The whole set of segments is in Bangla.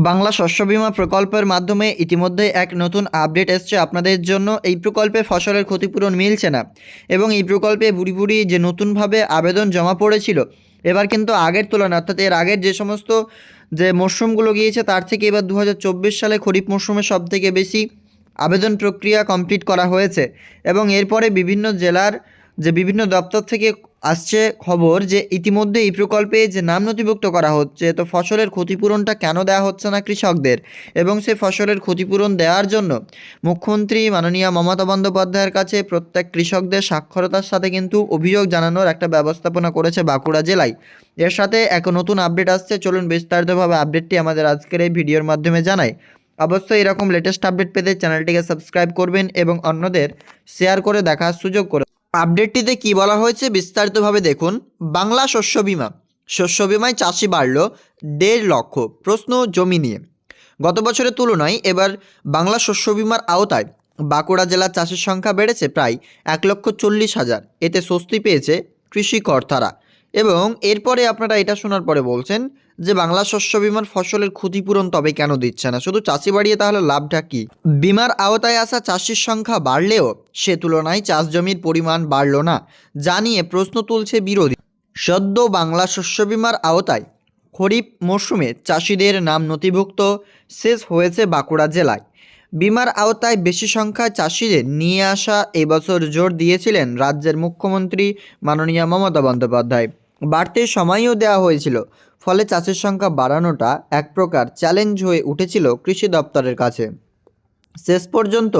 বাংলা শস্য বীমা প্রকল্পের মাধ্যমে ইতিমধ্যে এক নতুন আপডেট এসছে আপনাদের জন্য। এই প্রকল্পে ফসলের ক্ষতিপূরণ মিলছে না এবং এই প্রকল্পে বুড়ি বুড়ি যে নতুনভাবে আবেদন জমা পড়েছিল, এবার কিন্তু আগের তুলনায়, অর্থাৎ এর আগের যে সমস্ত যে মরশুমগুলো গিয়েছে, তার থেকে এবার দু হাজার চব্বিশ সালে খরিফ মরশুমে সব থেকে বেশি আবেদন প্রক্রিয়া কমপ্লিট করা হয়েছে। এবং এরপরে বিভিন্ন জেলার যে বিভিন্ন দপ্তর থেকে আসছে খবর যে ইতিমধ্যে এই প্রকল্পে যে নাম নথিভুক্ত করা হচ্ছে, তো ফসলের ক্ষতিপূরণটা কেন দেওয়া হচ্ছে না কৃষকদের? এবং সে ফসলের ক্ষতিপূরণ দেওয়ার জন্য মুখ্যমন্ত্রী মাননীয় মমতা বন্দ্যোপাধ্যায়ের কাছে প্রত্যেক কৃষকদের সাক্ষরতার সাথে কিন্তু অভিযোগ জানানোর একটা ব্যবস্থাপনা করেছে বাঁকুড়া জেলায়। এর সাথে এক নতুন আপডেট আসছে, চলুন বিস্তারিতভাবে আপডেটটি আমাদের আজকের এই ভিডিওর মাধ্যমে জানাই। অবশ্যই এরকম লেটেস্ট আপডেট পেতে চ্যানেলটিকে সাবস্ক্রাইব করবেন এবং অন্যদের শেয়ার করে দেখার সুযোগ করে আপডেটটিতে কি বলা হয়েছে বিস্তারিতভাবে দেখুন। বাংলা শস্য বিমা। শস্য বিমায় চাষি বাড়ল দেড় লক্ষ। প্রশ্ন জমি নিয়ে। গত বছরের তুলনায় এবার বাংলা শস্য বিমার আওতায় বাঁকুড়া জেলার চাষের সংখ্যা বেড়েছে প্রায় এক লক্ষ চল্লিশ হাজার। এতে স্বস্তি পেয়েছে কৃষি কর্তারা এবং এরপরে আপনারা এটা শোনার পরে বলছেন যে বাংলা শস্য বিমার ফসলের ক্ষতিপূরণ তবে কেন দিচ্ছে না? শুধু চাষি বাড়িয়ে তাহলে লাভটা কি? বিমার আওতায় আসা চাষির সংখ্যা বাড়লেও সে তুলনায় চাষ জমির পরিমাণ বাড়ল না জানিয়ে প্রশ্ন তুলছে বিরোধী। সদ্য বাংলা শস্য বিমার আওতায় খরিফ মরশুমে চাষিদের নাম নথিভুক্ত শেষ হয়েছে বাঁকুড়া জেলায়। বিমার আওতায় বেশি সংখ্যায় চাষিদের নিয়ে আসা এবছর জোর দিয়েছিলেন রাজ্যের মুখ্যমন্ত্রী মাননীয় মমতা বন্দ্যোপাধ্যায়। বাড়তি সময়ও দেওয়া হয়েছিল। ফলে চাষের সংখ্যা বাড়ানোটা এক প্রকার চ্যালেঞ্জ হয়ে উঠেছিল কৃষি দপ্তরের কাছে। শেষ পর্যন্ত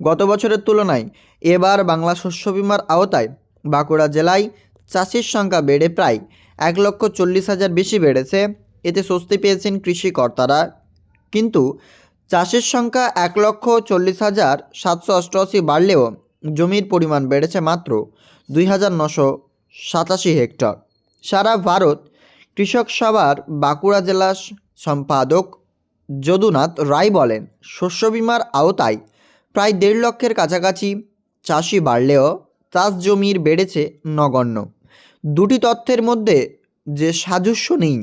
গত বছরের তুলনায় এবার বাংলা শস্য বিমার আওতায় বাঁকুড়া জেলায় চাষির সংখ্যা বেড়ে প্রায় এক লক্ষ চল্লিশ হাজার বেশি বেড়েছে। এতে স্বস্তি পেয়েছেন কৃষি কর্তারা। কিন্তু চাষের সংখ্যা এক লক্ষ চল্লিশ হাজার সাতশো অষ্টআশি বাড়লেও জমির পরিমাণ বেড়েছে মাত্র দুই হাজার নশো সাতাশি হেক্টর। সারা ভারত কৃষক সভার বাঁকুড়া জেলা সম্পাদক যদুনাথ রায় বলেন, শস্য বিমার আওতায় প্রায় দেড় লক্ষের কাছাকাছি চাষি বাড়লেও চাষ জমির বেড়েছে নগণ্য। দুটি তথ্যের মধ্যে যে সাজস্য নেই,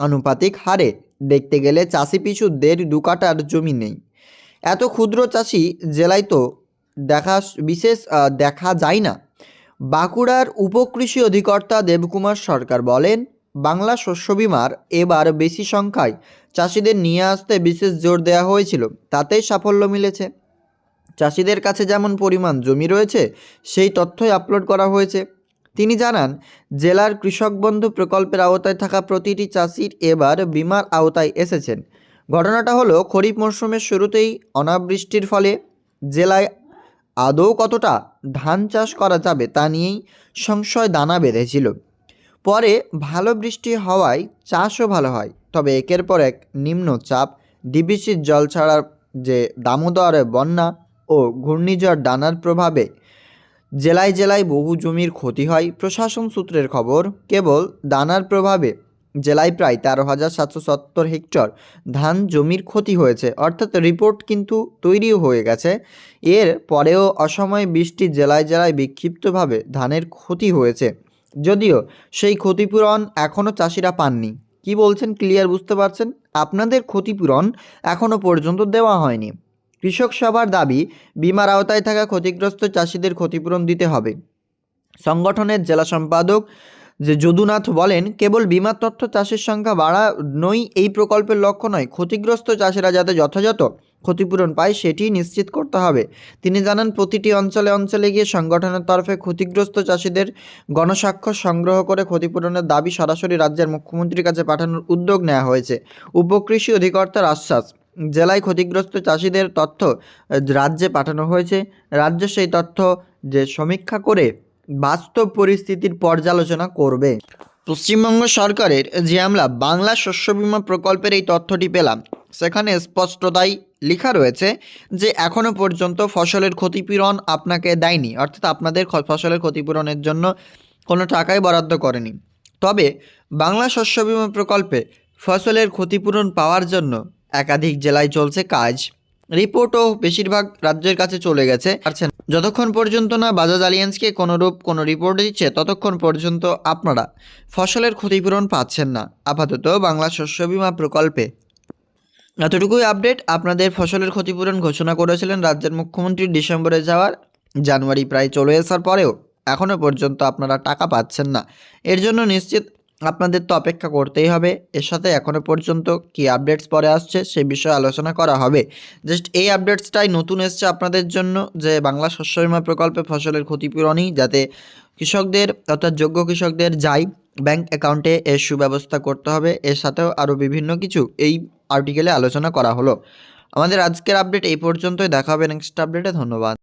আনুপাতিক হারে দেখতে গেলে চাষি পিছু দেড় দু কাটার জমি নেই। এত ক্ষুদ্র চাষি জেলায় তো দেখা, বিশেষ দেখা যায় না। বাঁকুড়ার উপকৃষি অধিকর্তা দেবকুমার সরকার বলেন বাংলা শস্য বিমার এবার বেশি সংখ্যায় চাষিদের নিয়ে আসতে বিশেষ জোর দেওয়া হয়েছিল, তাতেই সাফল্য মিলেছে। চাষিদের কাছে যেমন পরিমাণ জমি রয়েছে, সেই তথ্যই আপলোড করা হয়েছে। তিনি জানান, জেলার কৃষক বন্ধু প্রকল্পের আওতায় থাকা প্রতিটি চাষির এবার বিমার আওতায় এসেছেন। ঘটনাটা হলো, খরিফ মরশুমের শুরুতেই অনাবৃষ্টির ফলে জেলায় আদৌ কতটা ধান চাষ করা যাবে তা নিয়েই সংশয় দানা বেঁধেছিল। পরে ভালো বৃষ্টি হওয়ায় চাষও ভালো হয়, তবে একের পর এক নিম্নচাপ ডিবিসির জল ছাড়ার যে দামোদর বন্যা ও ঘূর্ণিঝড় ডানার প্রভাবে জেলায় জেলায় বহু জমির ক্ষতি হয়, প্রশাসন সূত্রের খবর, কেবল দানার প্রভাবে জেলায় প্রায় তেরো হাজার সাতশো সত্তর হেক্টর ধান জমির ক্ষতি হয়েছে। অর্থাৎ রিপোর্ট কিন্তু তৈরিও হয়ে গেছে। এর পরেও অসময়ে বৃষ্টি জেলায় জেলায় বিক্ষিপ্তভাবে ধানের ক্ষতি হয়েছে। যদিও সেই ক্ষতিপূরণ এখনও চাষিরা পাননি। কি বলছেন ক্লিয়ার বুঝতে পারছেন? আপনাদের ক্ষতিপূরণ এখনও পর্যন্ত দেওয়া হয়নি। কৃষক সভার দাবি, বিমার আওতায় থাকা ক্ষতিগ্রস্ত চাষিদের ক্ষতিপূরণ দিতে হবে। সংগঠনের জেলা সম্পাদক যে যদুনাথ বলেন, কেবল বিমার তথ্য চাষের সংখ্যা বাড়ানোই এই প্রকল্পের লক্ষ্য নয়। ক্ষতিগ্রস্ত চাষিরা যাতে যথাযথ ক্ষতিপূরণ পায় সেটি নিশ্চিত করতে হবে। তিনি জানান, প্রতিটি অঞ্চলে অঞ্চলে গিয়ে সংগঠনের তরফে ক্ষতিগ্রস্ত চাষিদের গণস্বাক্ষর সংগ্রহ করে ক্ষতিপূরণের দাবি সরাসরি রাজ্যের মুখ্যমন্ত্রীর কাছে পাঠানোর উদ্যোগ নেওয়া হয়েছে। উপকৃষি অধিকর্তার আশ্বাস, জেলায় ক্ষতিগ্রস্ত চাষিদের তথ্য রাজ্যে পাঠানো হয়েছে। রাজ্য সেই তথ্য যে সমীক্ষা করে বাস্তব পরিস্থিতির পর্যালোচনা করবে। পশ্চিমবঙ্গ সরকারের যে আমরা বাংলা শস্য বীমা প্রকল্পের এই তথ্যটি পেলাম। সেখানে স্পষ্টতাই লেখা রয়েছে যে এখনও পর্যন্ত ফসলের ক্ষতিপূরণ আপনাকে দেয়নি। অর্থাৎ আপনাদের ফসলের ক্ষতিপূরণের জন্য কোনো টাকাই বরাদ্দ করেনি। তবে বাংলা শস্য বীমা প্রকল্পে ফসলের ক্ষতিপূরণ পাওয়ার জন্য একাধিক জেলায় চলছে কাজ। রিপোর্টও বেশিরভাগ রাজ্যের কাছে চলে গেছে। পারছেন? যতক্ষণ পর্যন্ত না বাজাজ আলিয়েন্সকে কোনোরূপ কোনো রিপোর্ট দিচ্ছে, ততক্ষণ পর্যন্ত আপনারা ফসলের ক্ষতিপূরণ পাচ্ছেন না। আপাতত বাংলা শস্য বীমা প্রকল্পে এতটুকুই আপডেট আপনাদের ফসলের ক্ষতিপূরণ ঘোষণা করেছিলেন রাজ্যের মুখ্যমন্ত্রী ডিসেম্বরে যাওয়ার, জানুয়ারি প্রায় চলে আসার পরেও এখনও পর্যন্ত আপনারা টাকা পাচ্ছেন না। এর জন্য নিশ্চিত আপনাদের তো অপেক্ষা করতেই হবে, এর সাথে এখনও পর্যন্ত কী আপডেটস পরে আসছে সে বিষয়ে আলোচনা করা হবে। জাস্ট এই আপডেটসটাই নতুন এসছে আপনাদের জন্য যে বাংলা শস্য বীমা প্রকল্পে ফসলের ক্ষতিপূরণই যাতে কৃষকদের অর্থাৎ যোগ্য কৃষকদের যায় ব্যাংক অ্যাকাউন্টে এর সুব্যবস্থা করতে হবে, এর সাথেও আরও বিভিন্ন কিছু। এই আর্টিকেলে আলোচনা করা হলো। আমাদের আজকের আপডেট এই পর্যন্তই। দেখা হবে নেক্সট আপডেটে ধন্যবাদ।